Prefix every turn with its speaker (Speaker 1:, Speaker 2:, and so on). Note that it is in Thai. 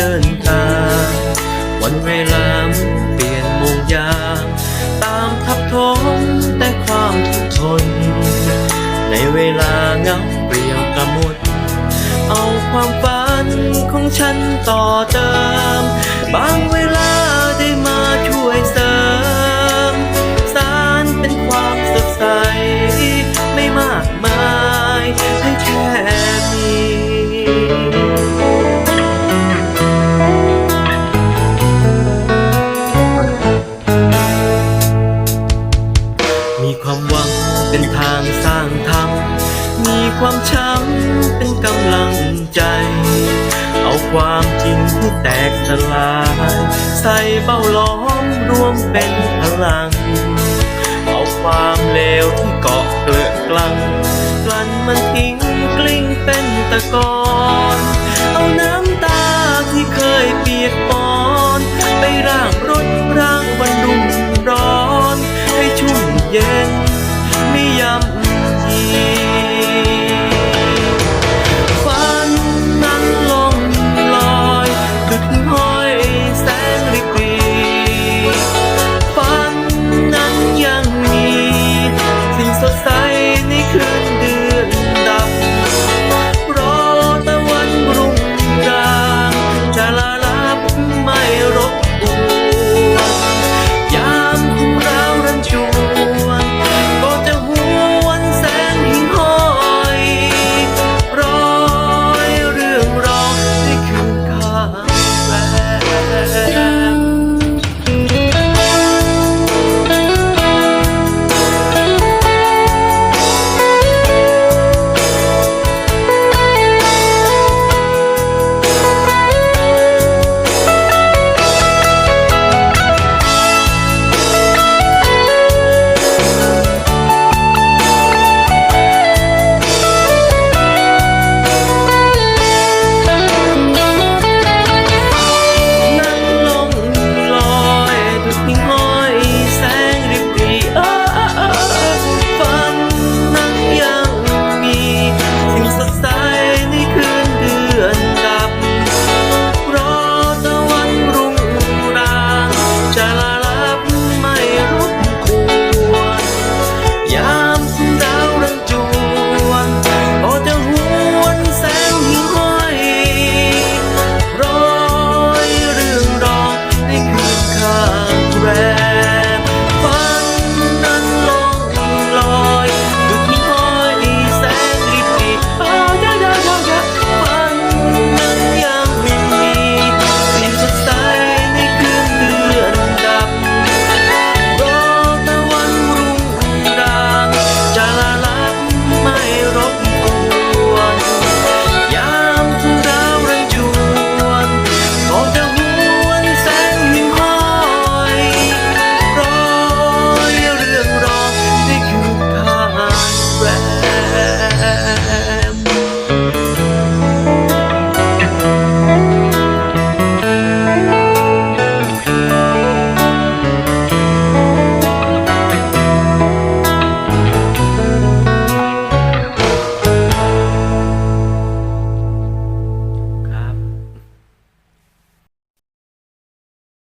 Speaker 1: เดินทาง วันเวลามเปลี่ยนโมงยามตามทับทนแต่ความทุกข์ทน ในเวลาเงาเปลี่ยวกระมุด เอาความฝันของฉันต่อเติม ความช้ำเป็นกำลังใจ เอาความจริงที่แตกสลาย ใส่เบ้าล้อมรวมเป็นพลัง เอาความเลวที่เกาะเกลือกกลังกลั่นมันทิ้งกลิ้งเป็นตะกอน